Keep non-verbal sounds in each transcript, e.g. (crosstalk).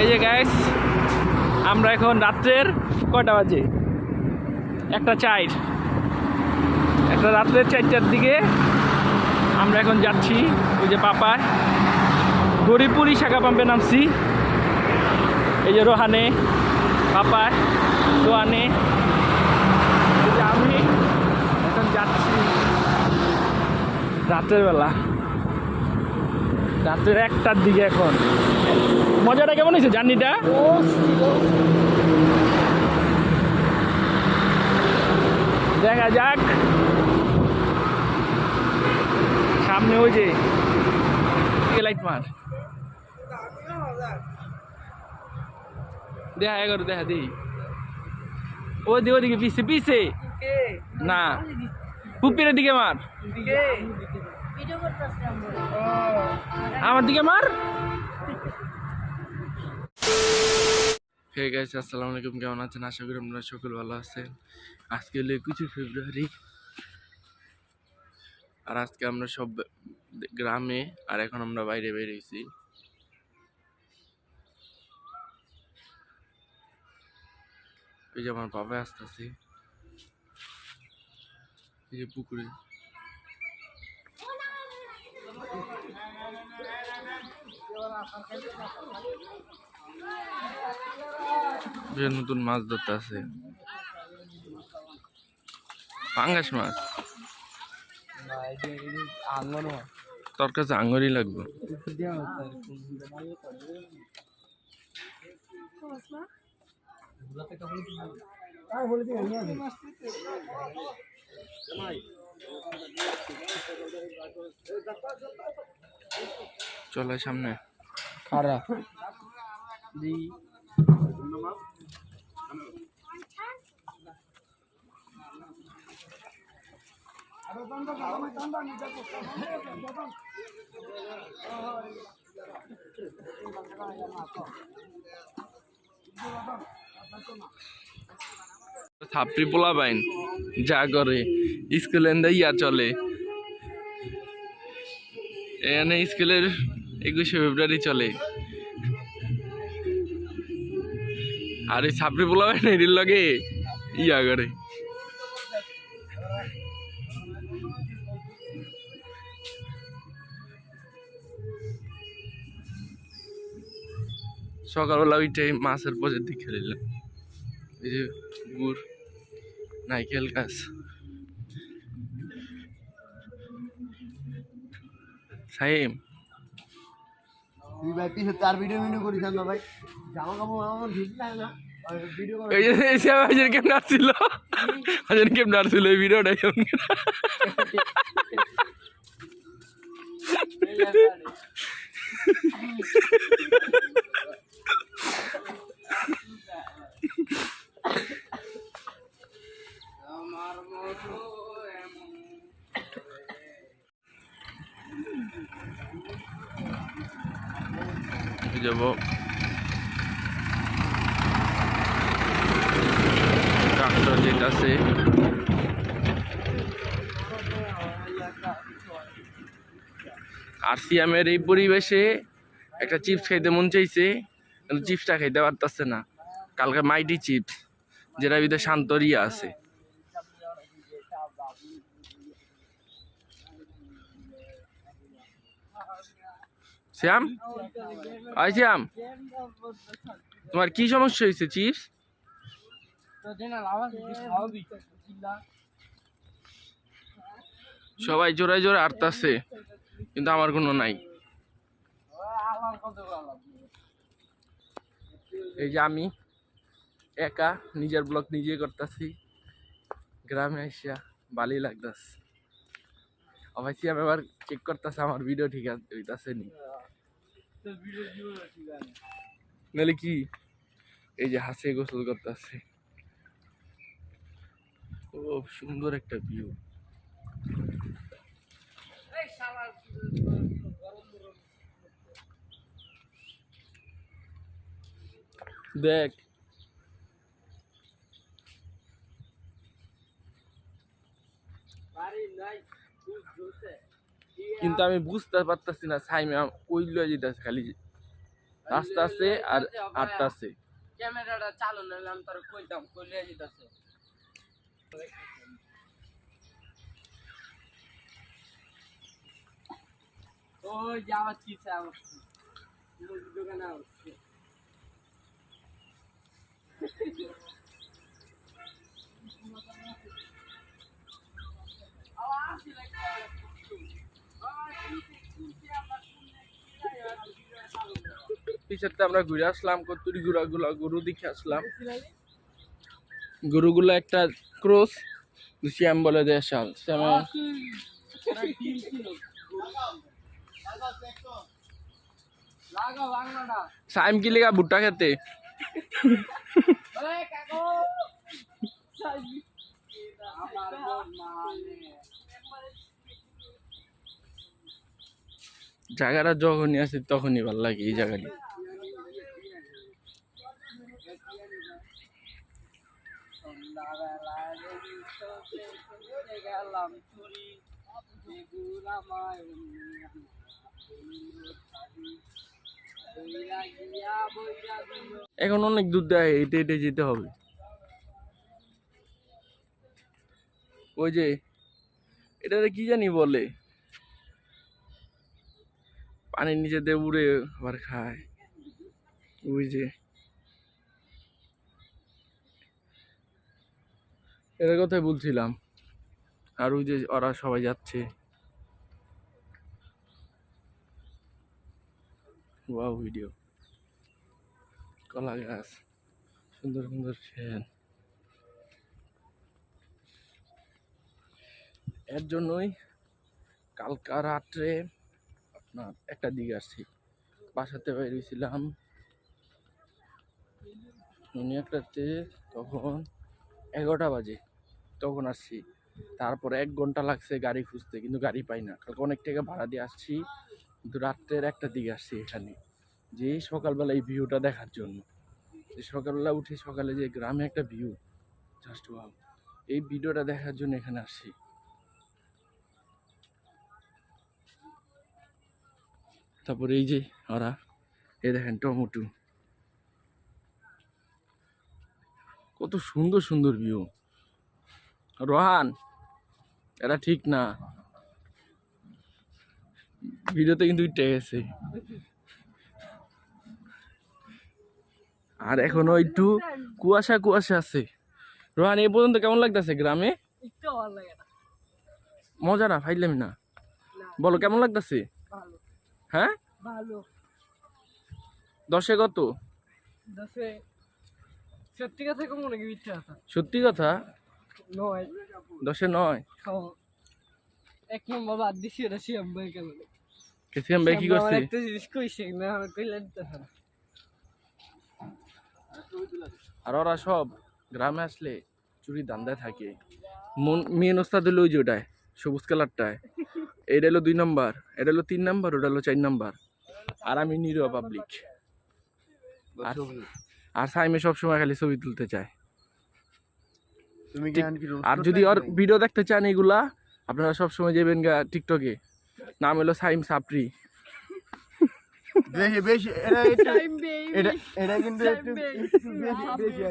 এই যে গ্যাস আমরা এখন রাত্রের কয়টা বাজে? একটা চার। একটা রাত্রের চারটার দিকে আমরা এখন যাচ্ছি ওই যে পাপায় গরিপুরি শাখা পাম্পে নামছি। এই যে রোহানে পাপায় যে আমি এখন যাচ্ছি রাতের বেলা। রাতের একটার দিকে এখন। মজাটা কেমন হয়েছে জার্নিটা? দেখা যাক। সামনে ওই যে লাইট মার। দেখা এগারো দেখা দিই। ও দি ওদিকে পিছে পিছে। না। পুপিনের দিকে মার। আমার। দিকে মার। হে গাইস আসসালামু আলাইকুম। কেমন আছেন? আশা করি আপনারা সকল ভালো আছেন। আজকে হলো একুশে ফেব্রুয়ারি। আর আজকে আমরা সব গ্রামে আর এখন আমরা বাইরে বেরিয়েছি। এই যে আমার বাবা আসতেছে। এই যে পুকুরে। যে নতুন মাছ ধরতে আছে পাঙ্গাস মাছ? তোর কাছে আঙ্গুরই লাগবে। চলে সামনে। খারাপ থাপড়ি পোলা বাইন যা করে। স্কুল ইয়া চলে। এখানে স্কুলের একুশে ফেব্রুয়ারি চলে। আর এই ছাপড়ি পোলা বাইন এটির লগে? ইয়া করে। সকালবেলা ওইটাই মাছের পজের দিকে খেলিলাম। এই যে গুড় নাইকেল গাছ। তুই ভাই পিছে তার ভিডিও ভিডিও করিস না ভাই? জামা কাপড় আমার ঠিক লাগে না। ভিডিও এই ভিডিওটা কেমন যাব ট্রাক্টর যেটা আছে আর সিয়ামের এই পরিবেশে একটা চিপস খাইতে মন চাইছে, কিন্তু চিপসটা খাইতে পারতেছে না। কালকে মাইটি চিপস যেটা ভিতরে শান্তরিয়া আছে। শ্যাম? আই শ্যাম। তোমার কি সমস্যা হয়েছে চিপস সবাই জোড়ায় জোরে আটতাছে কিন্তু আমার কোনো নাই। এই যে আমি একা নিজের ব্লগ নিজে করতেছি, গ্রামে আসিয়া বালি লাগতাছে। অবশ্যই আমি আবার চেক করতেছে আমার ভিডিও ঠিক আছে নাহলে কি? এই যে হাসে গোসল করতেছে। ও, সুন্দর একটা ভিউ দেখ। কিন্তু আমি বুঝতে পারতাছি না, সাইমে, কই লয়ে যেতেছে খালি? আস্তে আস্তে আর আটটা আছে। ক্যামেরাটা চালু নাহলে আমি তোর কইতাম কইলে যেতেছে ওই যাওয়ার চিঠা আমার দোকানে আসছে পিছাতে আমরা ঘুরে আসলাম কতুরি গুলা গুলা গরু দেখে আসলাম গরুগুলো একটা ক্রস শ্যাম বলে দেয় শাল শ্যামে সাইম কি লেগা ভুট্টা খেতে জায়গাটা যখনই আছে তখনই ভালো লাগে এই জায়গাটি গেলাম চুরি এখন অনেক দূর দেয় হেঁটে হেঁটে যেতে হবে। ওই যে এটাতে কি জানি বলে? পানির নিচে দিয়ে উড়ে আবার খায়। ওই যে। এটার কথাই বলছিলাম। আর ওই যে ওরা সবাই যাচ্ছে। ওয়াও ভিডিও কলা গাছ সুন্দর সুন্দর ফ্যান এর জন্যই কালকা রাত্রে আপনার একটা দিকে আসছি। বাসাতে বেরিয়েছিলাম উনি একটাতে তখন এগারোটা বাজে। তখন আসছি। তারপর এক ঘণ্টা লাগছে গাড়ি খুঁজতে, কিন্তু গাড়ি পাই না। কালকে অনেক টাকা ভাড়া দিয়ে আসছি। কিন্তু রাত্রের একটা দিকে আসছি এখানে। যে সকালবেলা এই ভিউটা দেখার জন্য। যে সকালবেলা উঠে সকালে যে গ্রামে একটা ভিউ জাস্ট ওয়াও এই ভিডিওটা দেখার জন্য এখানে আসছি। তারপরে এই যে ওরা এই দেখেন টমেটো। কত সুন্দর সুন্দর ভিউ রোহান এটা ঠিক না। ভিডিওতে কিন্তু উঠে গেছে। আর এখনও একটু কুয়াশা কুয়াশা আছে। রোহান এই পর্যন্ত কেমন লাগতেছে গ্রামে? মজা না ফাইলাম না? বলো কেমন লাগতেছে? হ্যাঁ? দশে কত? সত্যি কথা সত্যি কথা? নয়। দশে নয়? এক নম্বর বাদ দিছি ভাই ভাই কি করছে? একটা জিনিস কইছে না আমার কইলে দিতেছে না। আর ওরা সব গ্রামে আসলে চুরি দান্দায় থাকে। মেন ওস্তাদ হলো ওই যে ওটায় সবুজ কালারটায়। এটা হলো দুই নাম্বার এটা হলো তিন নাম্বার ওটা হলো চার নাম্বার। আর আমি নিরো পাবলিক আর সাইমে সবসময় খালি ছবি তুলতে চায়। আর যদি ওর ভিডিও দেখতে চান এগুলা আপনারা সবসময় যাবেন গা টিকটকে নাম হলো সাইম সাপরি বেশি বেশি এটা টাইম বেবি। এটা এটা কিন্তু একটু বেশি বেশি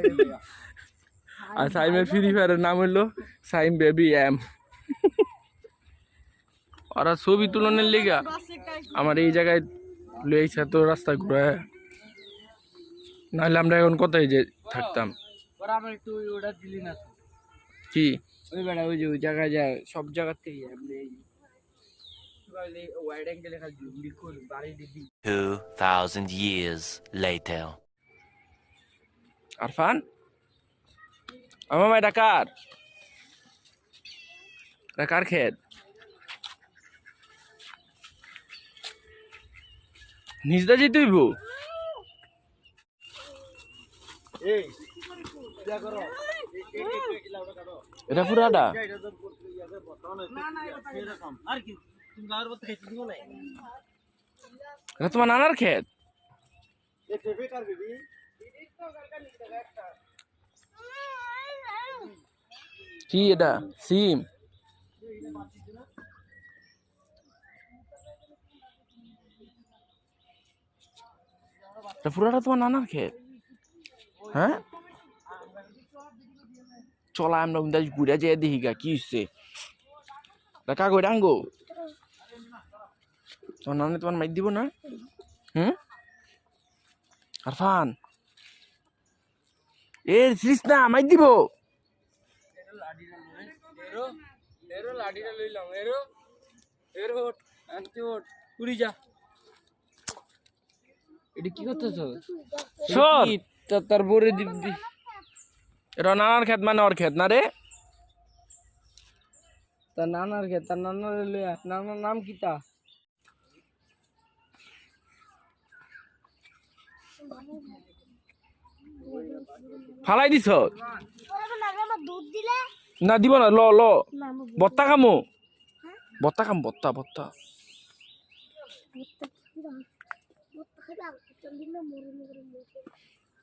আর সাইমের ফ্রি ফায়ারের নাম হলো সাইম বেবি এম ওরা ছবি তুলনের লিগা আমার এই জায়গায় লইছে তো রাস্তা ঘুরে। নাহলে আমরা এখন কোথায় যে থাকতাম? ওরা আমার একটু ওটা দিলি না। কি? ওই বেড়া ওই যে ওই জায়গায় যায় সব জায়গা থেকে বাড়ি দিদি 2,000 years later. আরফান? আমার ভাই ডাকার ডাকার খেত নিজদা যেতে হইব। এই যা করো। এটা পুরাটা এটা এটা তোমার নানার বিবি কি এটা? সিম? তা পুরাটা তোমার নানার ক্ষেত? হ্যাঁ? চলা আমরা আজ ঘুরে যেয়ে দেখি গা কি হচ্ছে তা কাগজ ডাঙ্গো? তোমার নানা তোমার মাইক দিব না? হুম? আরফান? এ সিরিস না মাইক দিব। এরো এরো লাঠিটা লইলাম এরো এরো ওঠ আনতে ওঠ উড়ি যা। এটা কি করতেছ? সর তার বরে দিব দি এটা নানার ক্ষেত মানে ওর ক্ষেত না রে? তার নানার কে তার নানার নানার নাম কি তা? ফালাই দিছ? না দিব না ল ল। বত্তা খামো? বত্তা খাম বত্তা বত্তা।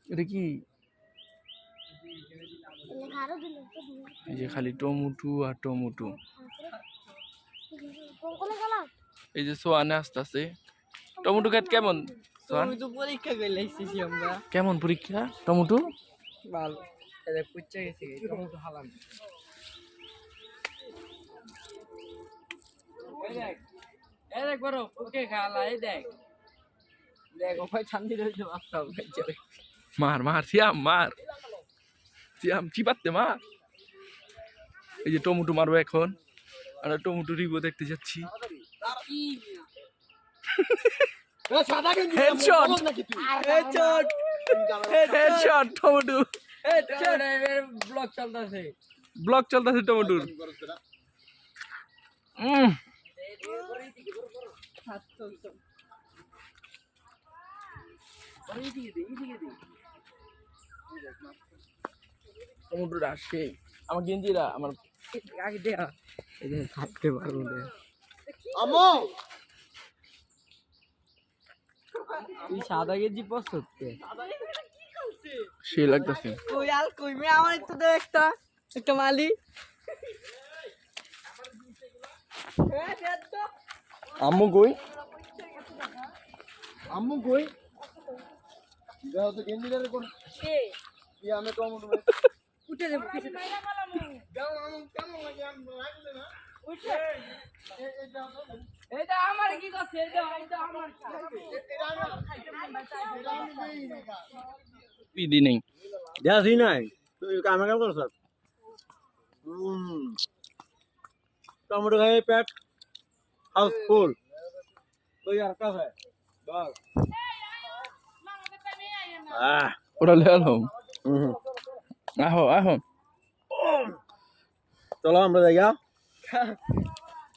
এটা কি? এই যে খালি টমেটো আর টমেটো। এই যে সোয়ানে আসতে আছে টমেটো ক্ষেত কেমন? পরীক্ষা করে লাইছি আমরা। কেমন পরীক্ষা? টমেটো? ভালো। এটা পুচ্চা গেছে টমেটো হালাম। এই দেখ বড় ওকে খালা এই দেখ। দেখ ওখানে শান্তি রয়েছে বাচ্চা মার মার মার। সিয়াম চিপাতে মা। এই যে টমেটো মারবো এখন। আমরা টমেটো রিবো দেখতে যাচ্ছি। টমেটো। ব্লক চলতেছে টমেটোর। টমেটোটা আসে আমার গেঞ্জিরা আমার আগে দেয়া এই থাকতে পারব না আমো! তুই সাদা গেঞ্জি পছন্দ সে লাগতেছে। কই আল কই মে আমার একটু দে একটা একটা মালি। আম্মু কই? আম্মু কই? তো কোন কি? আমি দে উঠে দে এটা আমার কি করছে? এটা এটা আমার পিদি নেই দেখি নাই। তুই কামে কাম করছ? টমেটো খাই পেট হাউসফুল তুই আর কাছে? বল। ওটা লে আলম আহো আহো। চলো আমরা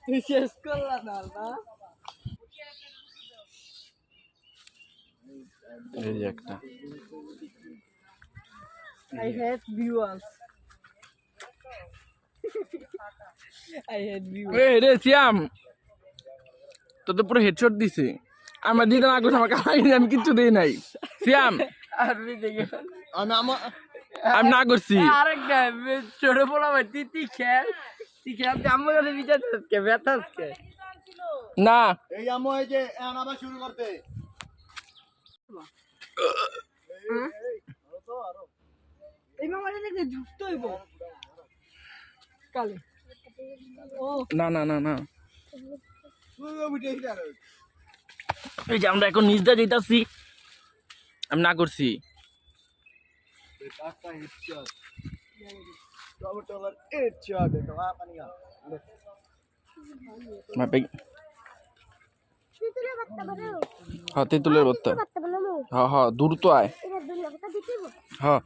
তুই শেষ করলা না এই যে একটা। I hate viewers. I hate viewers. এ রে সিয়াম তো তো পুরো হেডশট দিছে। আমার দিতে না করছে আমার কামাই আমি কিচ্ছু দিই নাই। সিয়াম (laughs) আর দেখে আমি আমার আমি না করছি আরেকটা ছোট বলা ভাই তুই তুই খেল। তুই খেল আমার কাছে বিচার কে ব্যথা কে না। এই আমো এই যে আবার শুরু করতে। এই মামাটা দেখলে ঝুঁকতে হইব। কালে। ও। না না না না। এই যে আমরা এখন নিজ দিয়ে আমি না করছি কাকা হেডশট টমেটো আর হেডশট তো পানি গা মাপে তুই হ্যাঁ তেঁতুলের বত্তা হ্যাঁ হ্যাঁ দূর তো আয় হ্যাঁ